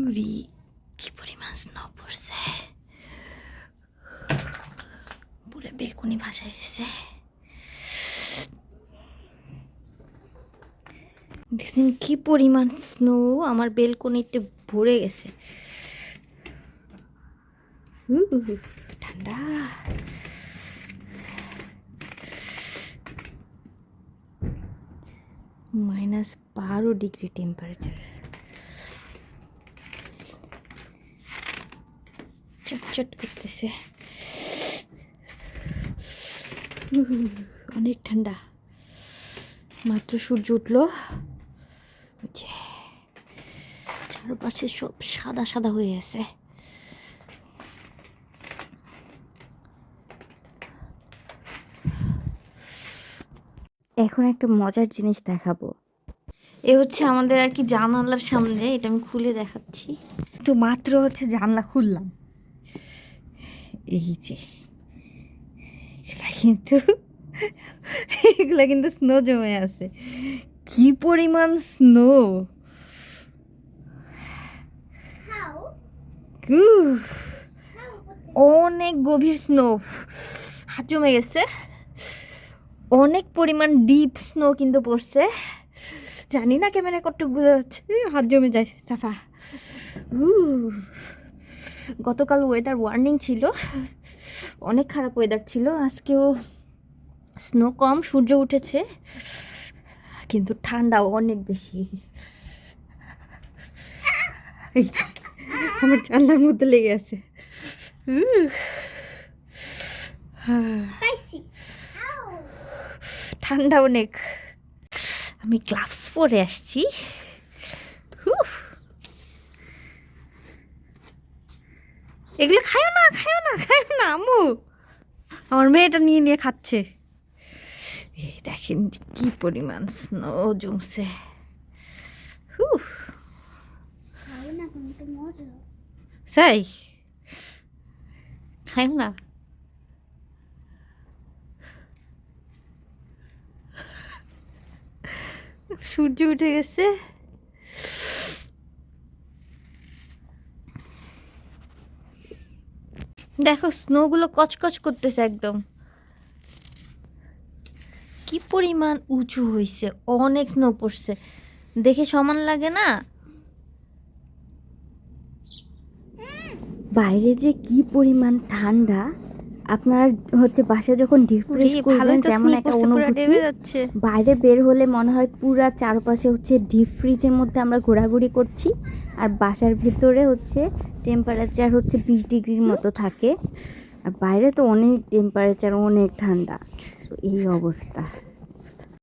উরি কি পরিমাণ স্নো পড়ছে পুরো বেলকুনি গেছে দেখছেন কি পরিমাণ স্নো আমার বেলকনিতে ভরে গেছে ঠান্ডা মাইনাস বারো ডিগ্রি টেম্পারেচার। চটচট করতেছে। অনেক ঠান্ডা। মাত্র সূর্য উঠল। চারপাশে সব সাদা সাদা হয়ে আছে। এখন একটা মজার জিনিস দেখাবো। এ হচ্ছে আমাদের আর কি জানালার সামনে এটা আমি খুলে দেখাচ্ছি। তো মাত্র হচ্ছে জানলা খুললাম। এই যে এগুলা কিন্তু এগুলা কিন্তু স্নো জমে আছে। কি পরিমাণ স্নো অনেক গভীর স্নো হাত জমে গেছে। অনেক পরিমাণ ডিপ স্নো কিন্তু পড়ছে। জানি না ক্যামেরা কতটুকু বোঝা যাচ্ছে। হাত জমে যায় উহ। গতকাল ওয়েদার ওয়ার্নিং ছিল। অনেক খারাপ ওয়েদার ছিল। আজকেও স্নো কম, সূর্য উঠেছে। কিন্তু ঠান্ডাও অনেক বেশি। আমার জানলার মধ্যে লেগে আছে। উহ। ঠান্ডা অনেক। আমি গ্লাভস পরে আসছি। হুফ। এগুলো খায়ও না খায়ও না খায়ও না আম্মু। আমার মেয়েটা নিয়ে নিয়ে খাচ্ছে। এই দেখেন কি পরিমাণ স্নো জমছে। হুফ। তাই খাই না। সূর্য উঠে গেছে। দেখো স্নোগুলো কচকচ করতেছে একদম। কি পরিমাণ উঁচু হয়েছে অনেক স্নো পড়ছে। দেখে সমান লাগে না? বাইরে যে কি পরিমাণ ঠান্ডা। আপনার হচ্ছে বাসা যখন ডিফ্রেশ করবেন যেমন একটা অনুভূতি বাইরে বের হলে মনে হয় পুরা চারপাশে হচ্ছে ডিপ ফ্রিজের মধ্যে আমরা ঘোরাঘুরি করছি আর বাসার ভেতরে হচ্ছে টেম্পারেচার হচ্ছে বিশ ডিগ্রির মতো থাকে। আর বাইরে তো অনেক টেম্পারেচার অনেক ঠান্ডা। তো এই অবস্থা।